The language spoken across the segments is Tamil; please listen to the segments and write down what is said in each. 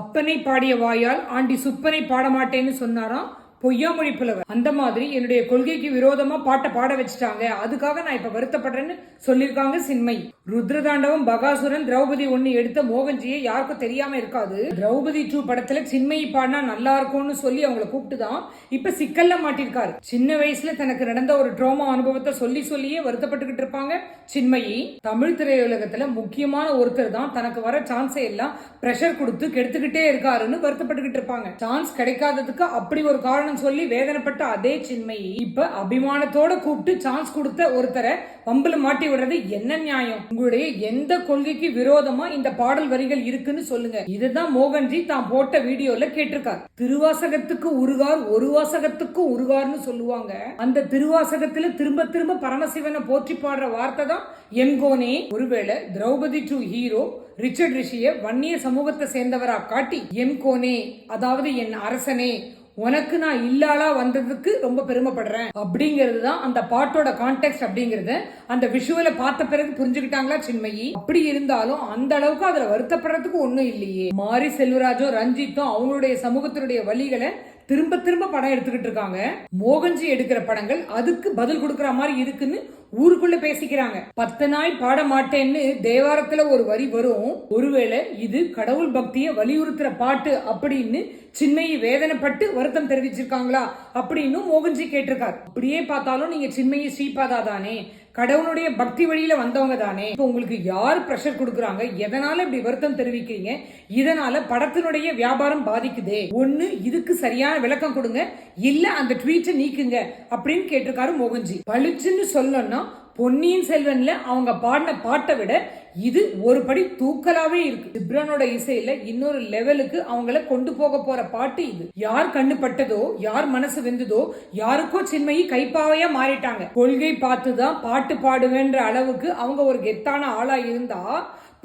அப்பனை பாடிய வாயால் ஆண்டி சுப்பனை பாட மாட்டேன்னு சொன்னாராம். பொய்யாமொழி புலவர். அந்த மாதிரி என்னுடைய கொள்கைக்கு விரோதமா பாட்டை பாட வச்சுட்டாங்க. அதுக்காக நான் இப்ப வருத்தப்படுறேன்னு சொல்லியிருக்காங்க சின்மை ருத்ரதாண்டவம் பகாசுரன் திரௌபதி ஒண்ணு எடுத்த மோகன்ஜியை யாருக்கும் தெரியாம இருக்காது. திரௌபதி டூ படத்துல சின்மை பாடினா நல்லா இருக்கும்னு சொல்லி அவங்கள கூப்பிட்டு தான் இப்ப சிக்கல்ல மாட்டிருக்காரு. சின்ன வயசுல தனக்கு நடந்த ஒரு ட்ரோமா அனுபவத்தை சொல்லி சொல்லியே வருத்தப்பட்டுக்கிட்டு இருப்பாங்க சின்மயி. தமிழ் திரையுலகத்துல முக்கியமான ஒருத்தர் தான். தனக்கு வர சான்ஸை எல்லாம் பிரஷர் கொடுத்து கெடுத்துக்கிட்டே இருக்காருன்னு வருத்தப்பட்டுக்கிட்டு இருப்பாங்க. சான்ஸ் கிடைக்காததுக்கு அப்படி ஒரு காரணம் சொல்லி வேதனைப்பட்ட அதே சின்மை இப்ப அபிமானத்தோட கூப்பிட்டு சான்ஸ் கொடுத்த ஒருத்தரை வம்புல மாட்டி விடுறது என்ன நியாயம்? உங்களுடைய எந்த கொள்கைக்கு விரோதமா இந்த பாடல் வரிகள் இருக்குன்னு சொல்லுங்க. இதுதான் மோகன்ஜி தான் போட்ட வீடியோல கேட்டிருக்கார். திருவாசகத்துக்கு உருகார் ஒரு வாசகத்துக்கு உருகார்னு சொல்லுவாங்க. அந்த திருவாசகத்துல திரும்ப திரும்ப பரமசிவனை போற்றி பாடுற வார்த்தை தான் எம்கோனே ஒருவேளை திரௌபதி டு ஹீரோ ரிச்சர்ட் ரிஷிய வன்னிய சமூகத்தை சேர்ந்தவரா காட்டி எம் கோனே அதாவது என் அரசனே உனக்கு நான் இல்லாளா வந்ததுக்கு ரொம்ப பெருமைப்படுறேன். அப்படிங்கிறது தான் அந்த பாட்டோட கான்டெக்ட் அப்படிங்கறது. அந்த விஷுவலை பார்த்த பிறகு புரிஞ்சுக்கிட்டாங்களா சின்மயி? அப்படி இருந்தாலும் அந்த அளவுக்கு அதுல வருத்தப்படுறதுக்கு ஒண்ணும் இல்லையே. மாரி செல்வராஜும் ரஞ்சித்தும் அவங்களுடைய சமூகத்தினுடைய வழிகளை திரும்ப திரும்ப படம் எடுத்துக்கிட்டு இருக்காங்க. மோகன்ஜி எடுக்கிற படங்கள் அதுக்கு பதில் கொடுக்கற மாதிரி இருக்குன்னு ஊருக்குள்ள பேசிக்கிறாங்க. பத்து நாள் பாட மாட்டேன்னு தேவாரத்துல ஒரு வரி வரும். ஒருவேளை இது கடவுள் பக்தியை வலியுறுத்துற பாட்டு அப்படின்னு சின்மையை வேதனைப்பட்டு வருத்தம் தெரிவிச்சிருக்காங்களா அப்படின்னு மோகன்ஜி கேட்டிருக்காரு. அப்படியே பார்த்தாலும் நீங்க சின்மையை ஸ்ரீபாதா தானே கடவுளுடைய பக்தி வழியில வந்தவங்க தானே. இப்போ உங்களுக்கு யார் ப்ரெஷர் கொடுக்குறாங்க? எதனால இப்படி வருத்தம் தெரிவிக்கிறீங்க? இதனால படத்தினுடைய வியாபாரம் பாதிக்குதே. ஒன்னு இதுக்கு சரியான விளக்கம் கொடுங்க. இல்ல அந்த ட்வீட்டை நீக்குங்க அப்படின்னு கேட்டிருக்காரு மோகன்ஜி. பளிச்சுன்னு சொல்லணும்னா பொன்னியின் செல்வன்ல அவங்க பாடின பாட்டை விட இது ஒரு படி தூக்கலாவே இருக்கு. ஜிப்ரானோட இசையில இன்னொரு லெவலுக்கு அவங்கள கொண்டு போக போற பாட்டு இது. யார் கண்ணு பட்டதோ யார் மனசு வெந்ததோ யாருக்கோ சின்மயி கைப்பாவையா மாறிட்டாங்க. கொள்கை பார்த்துதான் பாட்டு பாடுவேன்ற அளவுக்கு அவங்க ஒரு கெத்தான ஆளா இருந்தா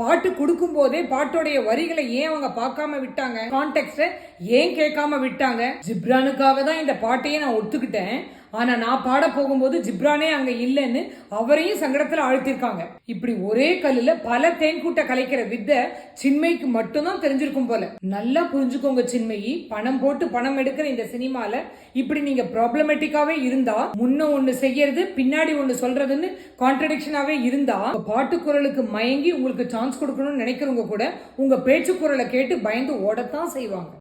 பாட்டு கொடுக்கும் போதே பாட்டோடைய வரிகளை ஏன் அவங்க பார்க்காம விட்டாங்க? கான்டெக்ட ஏன் கேட்காம விட்டாங்க? ஜிப்ரானுக்காக தான் இந்த பாட்டையே நான் ஒத்துக்கிட்டேன். ஆனா நான் பாட போகும்போது ஜிப்ரானே அங்க இல்லைன்னு அவரையும் சங்கடத்துல அழுத்திருக்காங்க இப்படி ஒரே கல்லுல பல தேன்கூட்ட கலைக்கிற வித்த சின்மைக்கு மட்டும்தான் தெரிஞ்சிருக்கும் போல. நல்லா புரிஞ்சுக்கோங்க சின்மயி. பணம் போட்டு பணம் எடுக்கிற இந்த சினிமால இப்படி நீங்க ப்ராப்ளமேட்டிக்காவே இருந்தா முன்ன ஒண்ணு செய்யறது பின்னாடி ஒண்ணு சொல்றதுன்னு கான்ட்ரடிக்ஷனாவே இருந்தா பாட்டு குரலுக்கு மயங்கி உங்களுக்கு சான்ஸ் கொடுக்கணும்னு நினைக்கிறவங்க கூட உங்க பேச்சு குரலை கேட்டு பயந்து ஓடத்தான் செய்வாங்க.